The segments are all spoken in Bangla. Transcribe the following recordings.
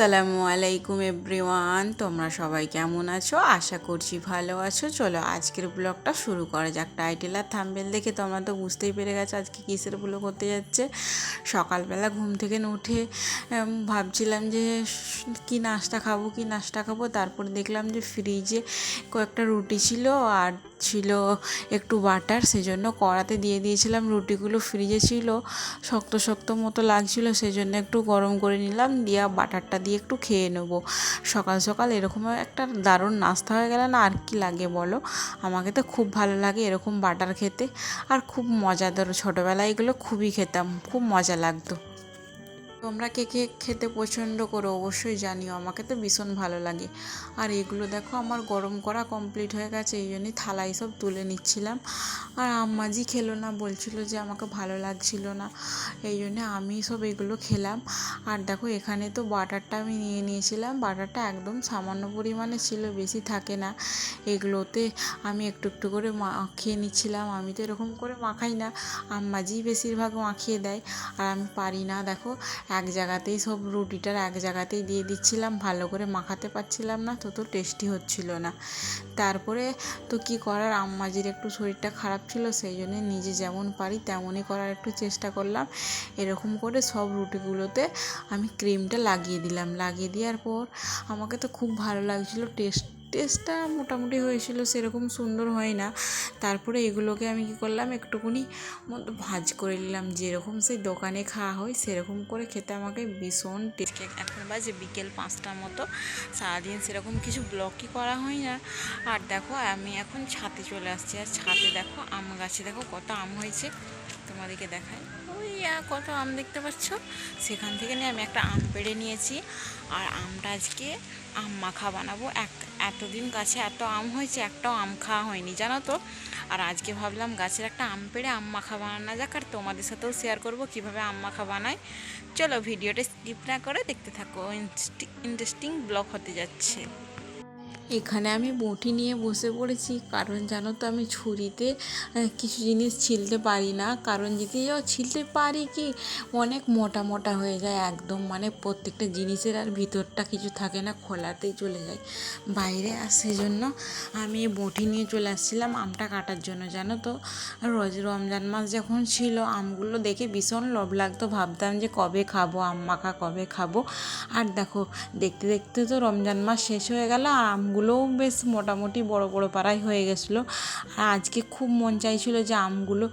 আসসালামু আলাইকুম এভরিওয়ান, তোমরা সবাই কেমন আছো? আশা করছি ভালো আছো। চলো আজকের ব্লগটা শুরু করা যাক। টাইটেল আর থাম্বেল দেখে তোমরা তো বুঝতেই পেরে গেছো আজকে কিসের ব্লগ হতে যাচ্ছে। সকালবেলা ঘুম থেকে উঠে ভাবছিলাম যে কি নাস্তা খাব, কি নাস্তা খাব। তারপর দেখলাম যে ফ্রিজে কয়েকটা রুটি ছিল আর ছিল একটু বাটার, সেজন্য কড়াতে দিয়ে দিয়েছিলাম। রুটিগুলো ফ্রিজে ছিল, শক্ত শক্ত মতো লাগছিল সেই জন্য একটু গরম করে নিলাম, দিয়ে বাটারটা দিয়ে একটু খেয়ে নেব। সকাল সকাল এরকম একটা দারুণ নাস্তা হয়ে গেলে না আর কি লাগে বলো? আমাকে তো খুব ভালো লাগে এরকম বাটার খেতে। আর খুব মজাদার, ছোটোবেলায় এগুলো খুবই খেতাম, খুব মজা লাগতো। তোমরা কে কে খেতে পছন্দ করো অবশ্যই জানিও, আমাকে তো ভীষণ ভালো লাগে। আর এগুলো দেখো আমার গরম করা কমপ্লিট হয়ে গেছে, এই জন্যই থালায় সব তুলে নিচ্ছিলাম। আর আম্মাজি খেলো না, বলছিল যে আমাকে ভালো লাগছিল না, এই জন্যে আমি সব এগুলো খেলাম। আর দেখো এখানে তো বাটারটা আমি নিয়ে নিয়েছিলাম, বাটারটা একদম সামান্য পরিমাণে ছিল, বেশি থাকে না। এগুলোতে আমি একটু একটু করে মাখিয়ে নিচ্ছিলাম, আমি তো এরকম করে মাখাই না, আম্মাজি বেশিরভাগ মাখিয়ে দেয়। আর আমি পারি না, দেখো এক জায়গাতেই সব রুটিটার এক জায়গাতেই দিয়ে দিচ্ছিলাম, ভালো করে মাখাতে পারছিলাম না তত টেস্টি হচ্ছিল না। তারপরে তো কি করার, আম্মাজির একটু শরীরটা খারাপ ছিল, সেই জন্য নিজে যেমন পারি তেমনই করার একটু চেষ্টা করলাম। এরকম করে সব রুটিগুলোতে আমি ক্রিমটা লাগিয়ে দিলাম। লাগিয়ে দেওয়ার পর আমাকে তো খুব ভালো লাগছিল, টেস্ট টেস্টটা মোটামুটি হয়েছিল সেরকম সুন্দর হয় না। তারপরে এগুলোকে আমি কী করলাম একটুখানি মতো ভাজ করে নিলাম। যেরকম সেই দোকানে খাওয়া হয়, সেরকম করে খেতে আমাকে ভীষণ টেস্ট এখন বাজে বিকেল পাঁচটার মতো। সারাদিন সেরকম কিছু ব্লগই করা হয় না। আর দেখো, আমি এখন ছাদে চলে আসছি। আর ছাদে দেখো আম গাছে, দেখো কত আম হয়েছে। তোমাদেরকে দেখায় ওই কত আম দেখতে পাচ্ছ? সেখান থেকে নিয়ে আমি একটা আম পেড়ে নিয়েছি। আর আমটা আজকে আম মাখা বানাবো এক এতদিন গাছে এত আম হয়েছে, একটাও আম খাওয়া হয়নি, জানো তো? আর আজকে ভাবলাম গাছের একটা আম পেড়ে আম মাখা বানানো যাক, আর তোমাদের সাথেও শেয়ার করব কীভাবে আম মাখা বানায়। চলো ভিডিওটা স্কিপ না করে দেখতে থাকো ইন্টারেস্টিং ব্লগ হতে যাচ্ছে। এখানে আমি বটি নিয়ে বসে পড়েছি। কারণ জানো তো, আমি ছুরিতে কিছু জিনিস ছিলতে পারি না। কারণ যদি ছিলতে পারি কি? অনেক মোটা মোটা হয়ে যায় একদম। মানে প্রত্যেকটা জিনিসের আর ভিতরটা কিছু থাকে না, খোলাতেই চলে যায়। বাইরে আর সেজন্য আমি বটি নিয়ে চলে আসছিলাম আমটা কাটার জন্য, জানো তো। রোজ রমজান মাস যখন ছিল, আমগুলো দেখে ভীষণ লোভ লাগতো। ভাবতাম যে কবে খাব আম মাখা কবে খাব। আর দেখো, দেখতে দেখতে তো রমজান মাস শেষ হয়ে গেল আর আমগুলোও বেশ মোটামুটি বড় বড় পাড়াই হয়ে গেছিল। আর আজকে খুব মন চাইছিল যে আমগুলো,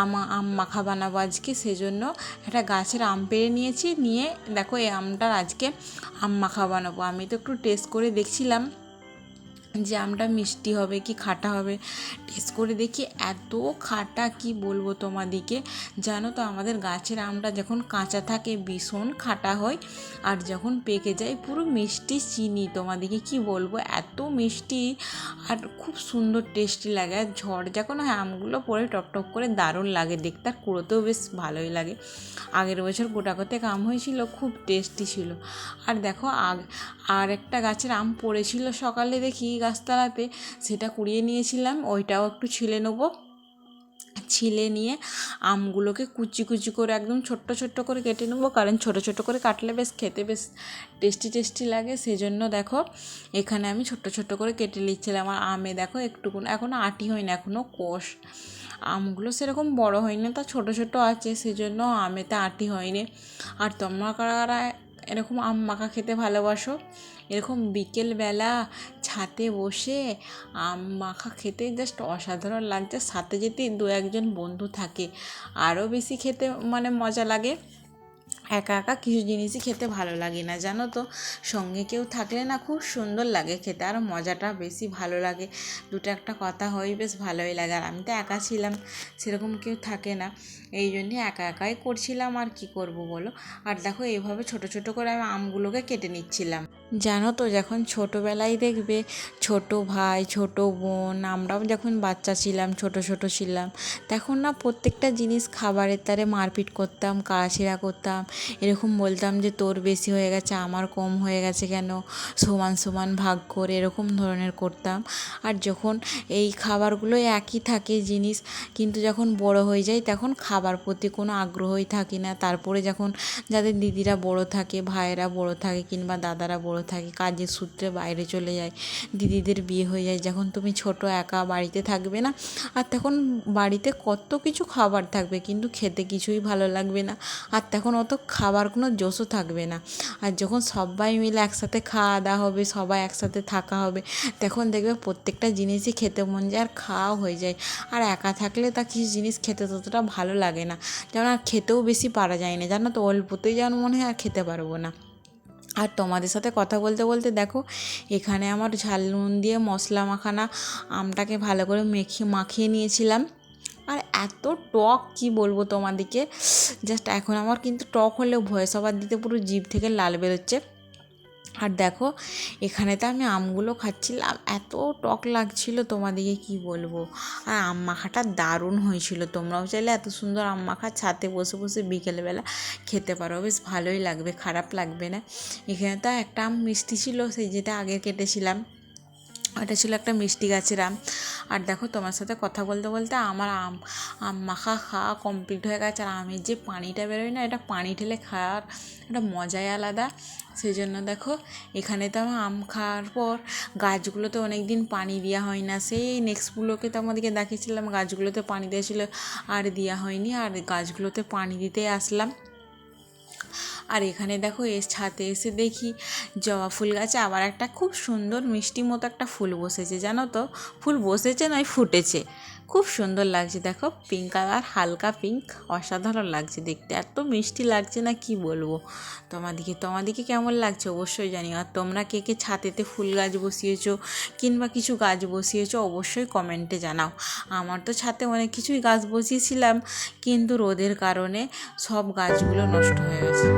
আম আম মাখা বানাবো আজকে, সেজন্য একটা গাছের আম পেড়ে নিয়েছি, নিয়ে দেখো এই আমটার আজকে আম মাখা বানাবো। আমি তো একটু টেস্ট করে দেখছিলাম। যে আমটা মিষ্টি হবে কি খাটা হবে টেস্ট করে দেখি এত খাটা কি বলব তোমাদিকে জানো তো আমাদের গাছের আমটা যখন কাঁচা থাকে ভীষণ খাটা হয়, আর যখন পেকে যায় পুরো মিষ্টি চিনি তোমাদিকে কি বলব, এত মিষ্টি আর খুব সুন্দর টেস্টি লাগে। আর ঝড় যখন হয় আমগুলো পরে টপ টপ করে দারুণ লাগে দেখতে, আর কুড়োতেও বেশ ভালোই লাগে। আগের বছর গোটা কতেক আম হয়েছিল, খুব টেস্টি ছিল। আর দেখো আগ, আর একটা গাছের আম পড়েছিল সকালে দেখি গাছতলাতে, সেটা কুড়িয়ে নিয়েছিলাম, ওইটাও একটু ছিলে নেব। ছিলে নিয়ে আমগুলোকে কুচি কুচি করে একদম ছোট্ট ছোট্ট করে কেটে নেব, কারণ ছোট ছোট করে কাটলে বেশ খেতে বেশ টেস্টি টেস্টি লাগে, সেজন্য দেখো, এখানে আমি ছোট্ট ছোট্ট করে কেটে নিচ্ছিলাম। আর আমে দেখো একটুকুন এখনও আটি হয়নি এখনও কোষ। আমগুলো সেরকম বড় হয়নি, তা ছোট ছোট আছে, সেজন্য আমেতে আটি হয়নি। আর তোমরা কারা এরকম আম মাখা খেতে ভালোবাসো? এরকম বিকেলবেলা ছাতে বসে আম মাখা খেতে জাস্ট অসাধারণ লাগছে। সাথে যদি দু একজন বন্ধু থাকে আরও বেশি খেতে মানে মজা লাগে। একা একা কিছু জিনিসই খেতে ভালো লাগে না, জানো তো? সঙ্গে কেউ থাকলে না খুব সুন্দর লাগে খেতে, আর মজাটা বেশি ভালো লাগে। দুটো একটা কথা হয়, বেশ ভালোই লাগে, আর আমি তো একা ছিলাম, সেরকম কেউ থাকে না। এই জন্যে একা একাই করছিলাম, আর কি করব বলো? আর দেখো এইভাবে ছোট ছোট করে আমি আমগুলোকে কেটে নিচ্ছিলাম। জানো তো, যখন ছোটোবেলায় দেখবে ছোট ভাই, ছোট বোন, আমরাও যখন বাচ্চা ছিলাম, ছোট ছোট ছিলাম, তখন না প্রত্যেকটা জিনিস খাবারের তারে মারপিট করতাম, কাড়াছিড়া করতাম। এরকম বলতাম যে, তোর বেশি হয়ে গেছে, আমার কম হয়ে গেছে কেন? সমান সমান ভাগ করে। এরকম ধরনের করতাম। আর যখন এই খাবারগুলো একই থাকে জিনিস, কিন্তু যখন বড় হয়ে যায় তখন খাবার প্রতি কোনো আগ্রহই থাকে না। তারপরে যখন যাদের দিদিরা বড় থাকে, ভাইয়েরা বড় থাকে কিংবা দাদারা বড় থাকে, কাজের সূত্রে বাইরে চলে যায়, দিদিদের বিয়ে হয়ে যায়, যখন তুমি ছোট একা বাড়িতে থাকবে না। আর তখন বাড়িতে কত কিছু খাবার থাকবে, কিন্তু খেতে কিছুই ভালো লাগবে না। আর তখন অত খাবার কোনো জোশও থাকবে না। আর যখন সবাই মিলে একসাথে খাওয়া দাওয়া হবে, সবাই একসাথে থাকা হবে, তখন দেখবে প্রত্যেকটা জিনিসই খেতে মন যায় আর খাওয়াও হয়ে যায়। আর একা থাকলে তা কিছু জিনিস খেতে ততটা ভালো লাগে না। যেমন আর খেতেও বেশি পারা যায় না। জানো তো, অল্পতেই যেন মনে হয় আর খেতে পারব না। আর তোমাদের সাথে কথা বলতে বলতে দেখো, এখানে আমার ঝাল নুন দিয়ে মশলা মাখানা আমটাকে ভালো করে মেখে, মাখিয়ে নিয়েছিলাম। আর এত টক, কি বলব তোমাদেরকে? জাস্ট এখন আমার কিন্তু টক হলেও ভয়েস আবার দিতে পুরো জিভ থেকে লাল বেরোচ্ছে। আর দেখো, এখানে তো আমি আমগুলো খাচ্ছিলাম, এত টক লাগছিল তোমাদেরকে কি বলব? আর আম মাখাটা দারুণ হয়েছিল, তোমরাও চাইলে এত সুন্দর আম মাখা ছাতে বসে বসে বিকেলবেলা খেতে পারো, বেশ ভালোই লাগবে, খারাপ লাগবে না। এখানে তো একটা আম মিষ্টি ছিল, সেই যেটা আগে কেটেছিলাম। ওটা ছিল একটা মিষ্টি গাছের আম। আর দেখো তোমার সাথে কথা বলতে বলতে আমার আম আম মাখা খাওয়া কমপ্লিট হয়ে গেছে। আর আমের যে পানিটা বেরোয় না, এটা পানি ঢেলে খাওয়ার একটা মজাই আলাদা। সেই জন্য দেখো, এখানে তো আম খাওয়ার পর গাছগুলোতে অনেক দিন পানি দেওয়া হয় না। সেই নেক্সটগুলোকে তো আমাদেরকে দেখিয়েছিলাম, গাছগুলোতে পানি দিয়েছিল আর দেওয়া হয়নি। আর গাছগুলোতে পানি দিতে আসলাম। আর এখানে দেখো এর ছাতে এসে দেখি জবা ফুল গাছে আবার একটা খুব সুন্দর মিষ্টি মতো একটা ফুল বসেছে, জানো তো? ফুল বসেছে নয়, ফুটেছে। খুব সুন্দর লাগছে। দেখো পিঙ্ক কালার হালকা পিঙ্ক অসাধারণ লাগছে দেখতে। এত মিষ্টি লাগছে না কি বলব? তোমাদিকে তোমাদিকে কেমন লাগছে অবশ্যই জানি আর তোমরা কে কে ছাতেতে ফুল গাছ বসিয়েছো কিংবা কিছু গাছ বসিয়েছো অবশ্যই কমেন্টে জানাও। আমার তো ছাতে অনেক কিছুই গাছ বসিয়েছিলাম, কিন্তু রোদের কারণে সব গাছগুলো নষ্ট হয়ে গেছে।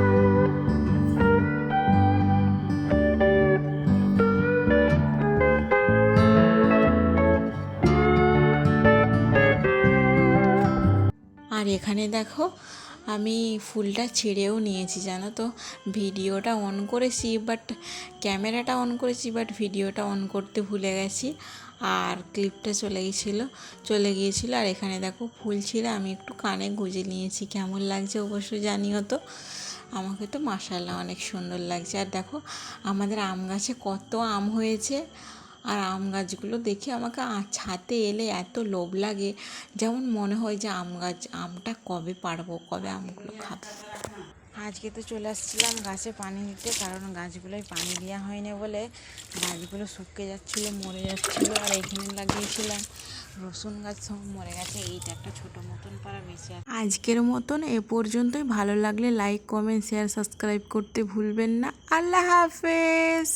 এখানে দেখো, আমি ফুলটা ছেড়েও নিয়েছি, জানো তো। ভিডিওটা অন করেছি বাট ক্যামেরাটা অন করেছি বাট ভিডিওটা অন করতে ভুলে গেছি। আর ক্লিপটা চলে গিয়েছিল চলে গিয়েছিল। আর এখানে দেখো, ফুল ছিল, আমি একটু কানে গুঁজে নিয়েছি। কেমন লাগছে অবশ্যই জানিও তো। আমাকে তো মাসাল্লাহ অনেক সুন্দর লাগছে। আর দেখো, আমাদের আম গাছে কত আম হয়েছে। আর আম গাছগুলো দেখে আমাকে ছাদে এলে এত লোভ লাগে। যেমন মনে হয় যে আম গাছ আমটা কবে পারব কবে আমগুলো খাব। আজকে তো চলে আসছিলাম গাছে পানি দিতে কারণ গাছগুলোয় পানি দেওয়া হয়নি বলে গাছগুলো শুকিয়ে যাচ্ছিল মরে যাচ্ছিল আর এখানে লাগিয়েছিলাম। রসুন গাছ সব মরে গেছে এইটা একটা ছোটো মতন পারা বেঁচে আজকের মতন এ পর্যন্তই। ভালো লাগলে লাইক কমেন্ট শেয়ার সাবস্ক্রাইব করতে ভুলবেন না। আল্লাহ হাফেজ!